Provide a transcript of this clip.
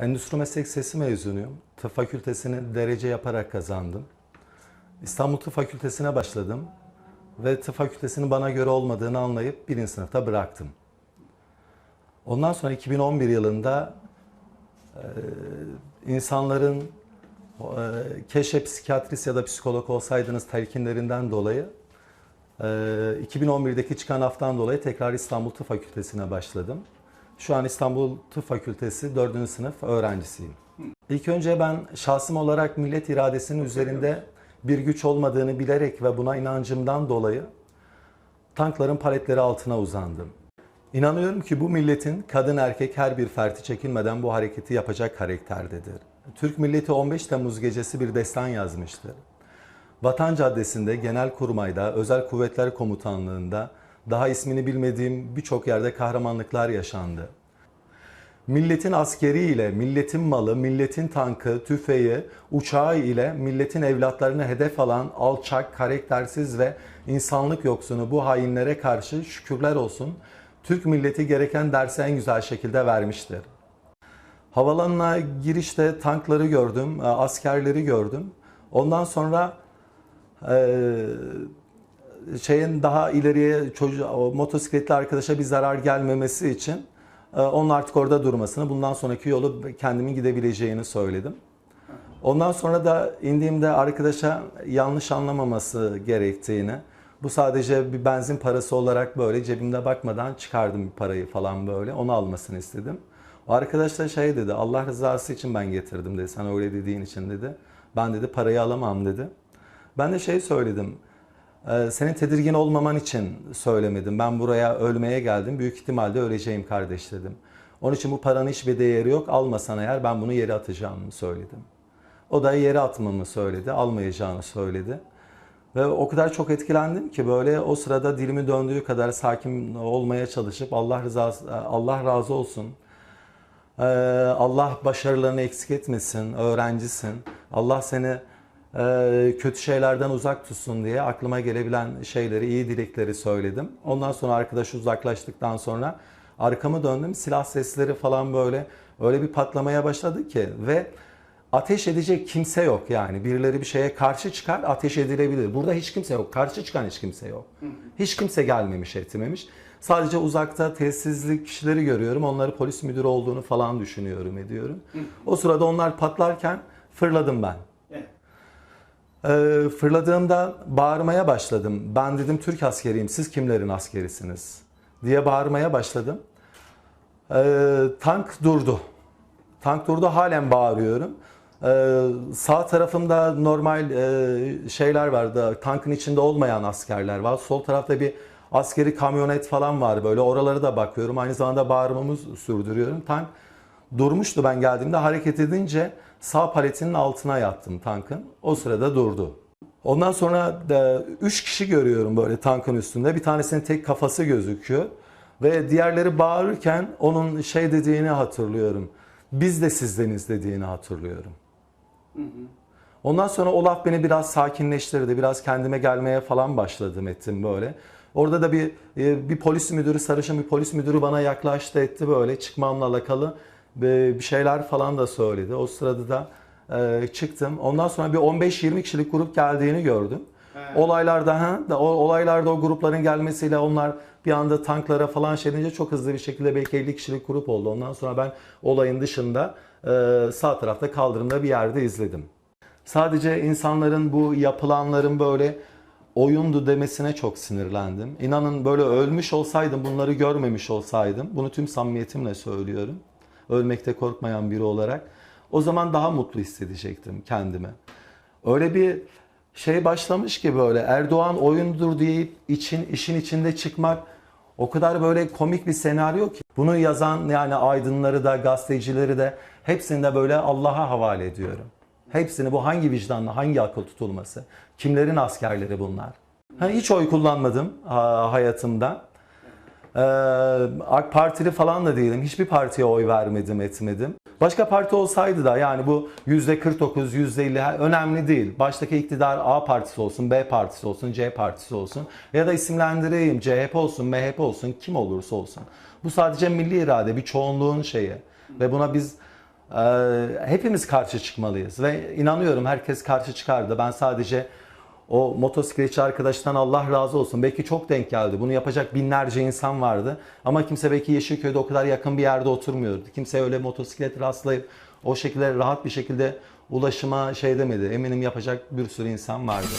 Endüstri Meslek Sesi mezunuyum. Tıp fakültesini derece yaparak kazandım. İstanbul Tıp Fakültesine başladım ve tıp fakültesinin bana göre olmadığını anlayıp birinci sınıfta bıraktım. Ondan sonra 2011 yılında e, insanların e, keşke psikiyatrist ya da psikolog olsaydınız telkinlerinden dolayı e, 2011'deki çıkan haftan dolayı tekrar İstanbul Tıp Fakültesine başladım. Şu an İstanbul Tıp Fakültesi 4. sınıf öğrencisiyim. İlk önce ben şahsım olarak millet iradesinin üzerinde bir güç olmadığını bilerek ve buna inancımdan dolayı tankların paletleri altına uzandım. İnanıyorum ki bu milletin kadın erkek her bir ferti çekinmeden bu hareketi yapacak karakterdedir. Türk milleti 15 Temmuz gecesi bir destan yazmıştır. Vatan Caddesi'nde, Genelkurmay'da, Özel Kuvvetler Komutanlığı'nda daha ismini bilmediğim birçok yerde kahramanlıklar yaşandı. Milletin askeri ile, milletin malı, milletin tankı, tüfeği, uçağı ile milletin evlatlarını hedef alan alçak, karaktersiz ve insanlık yoksunu bu hainlere karşı şükürler olsun Türk milleti gereken dersi en güzel şekilde vermiştir. Havalanına girişte tankları gördüm, e, askerleri gördüm. Ondan sonra e, şeyin daha ileriye çocuğu, o motosikletli arkadaşa bir zarar gelmemesi için e, onun artık orada durmasını, bundan sonraki yolu kendimin gidebileceğini söyledim. Ondan sonra da indiğimde arkadaşa yanlış anlamaması gerektiğini, bu sadece bir benzin parası olarak böyle cebimde bakmadan çıkardım bir parayı falan böyle, onu almasını istedim. O arkadaş da şey dedi, Allah rızası için ben getirdim dedi, sen öyle dediğin için dedi. Ben dedi parayı alamam dedi. Ben de şey söyledim, senin tedirgin olmaman için söylemedim. Ben buraya ölmeye geldim. Büyük ihtimalle öleceğim kardeş dedim. Onun için bu paranın hiçbir değeri yok. Almasan eğer ben bunu yere atacağımı söyledim. O da yere atmamı söyledi. Almayacağını söyledi. Ve o kadar çok etkilendim ki böyle o sırada dilimi döndüğü kadar sakin olmaya çalışıp Allah rızası Allah razı olsun. Ee, Allah başarılarını eksik etmesin. Öğrencisin. Allah seni kötü şeylerden uzak tutsun diye aklıma gelebilen şeyleri, iyi dilekleri söyledim. Ondan sonra arkadaş uzaklaştıktan sonra arkamı döndüm. Silah sesleri falan böyle öyle bir patlamaya başladı ki ve ateş edecek kimse yok yani. Birileri bir şeye karşı çıkar ateş edilebilir. Burada hiç kimse yok. Karşı çıkan hiç kimse yok. Hiç kimse gelmemiş etmemiş. Sadece uzakta tesislik kişileri görüyorum. Onları polis müdürü olduğunu falan düşünüyorum ediyorum. O sırada onlar patlarken fırladım ben. Ee, fırladığımda bağırmaya başladım. Ben dedim Türk askeriyim, siz kimlerin askerisiniz? diye bağırmaya başladım. Ee, tank durdu. Tank durdu, halen bağırıyorum. Ee, sağ tarafımda normal e, şeyler vardı, tankın içinde olmayan askerler var. Sol tarafta bir askeri kamyonet falan var böyle. Oraları da bakıyorum. Aynı zamanda bağırmamı sürdürüyorum. Tank durmuştu ben geldiğimde. Hareket edince sağ paletinin altına yattım tankın. O sırada durdu. Ondan sonra da 3 kişi görüyorum böyle tankın üstünde. Bir tanesinin tek kafası gözüküyor. Ve diğerleri bağırırken onun şey dediğini hatırlıyorum. Biz de sizdeniz dediğini hatırlıyorum. Ondan sonra o laf beni biraz sakinleştirdi. Biraz kendime gelmeye falan başladım ettim böyle. Orada da bir e, bir polis müdürü, sarışın bir polis müdürü bana yaklaştı etti böyle çıkmamla alakalı bir şeyler falan da söyledi. O sırada da e, çıktım. Ondan sonra bir 15-20 kişilik grup geldiğini gördüm. He. Olaylarda ha, da o olaylarda o grupların gelmesiyle onlar bir anda tanklara falan şey edince çok hızlı bir şekilde belki 50 kişilik grup oldu. Ondan sonra ben olayın dışında e, sağ tarafta kaldırımda bir yerde izledim. Sadece insanların bu yapılanların böyle oyundu demesine çok sinirlendim. İnanın böyle ölmüş olsaydım, bunları görmemiş olsaydım, bunu tüm samimiyetimle söylüyorum. Ölmekte korkmayan biri olarak. O zaman daha mutlu hissedecektim kendimi. Öyle bir şey başlamış ki böyle Erdoğan oyundur deyip için işin içinde çıkmak o kadar böyle komik bir senaryo ki. Bunu yazan yani aydınları da gazetecileri de hepsini de böyle Allah'a havale ediyorum. Hepsini bu hangi vicdanla, hangi akıl tutulması, kimlerin askerleri bunlar. Ha, hiç oy kullanmadım ha, hayatımda. Ee, AK Partili falan da değilim. Hiçbir partiye oy vermedim, etmedim. Başka parti olsaydı da yani bu %49, %50 önemli değil. Baştaki iktidar A partisi olsun, B partisi olsun, C partisi olsun. Ya da isimlendireyim CHP olsun, MHP olsun, kim olursa olsun. Bu sadece milli irade, bir çoğunluğun şeyi. Ve buna biz Ee, hepimiz karşı çıkmalıyız ve inanıyorum herkes karşı çıkardı. Ben sadece o motosikletçi arkadaştan Allah razı olsun. Belki çok denk geldi. Bunu yapacak binlerce insan vardı. Ama kimse belki Yeşilköy'de o kadar yakın bir yerde oturmuyordu. Kimse öyle motosiklet rastlayıp o şekilde rahat bir şekilde ulaşıma şey demedi. Eminim yapacak bir sürü insan vardı.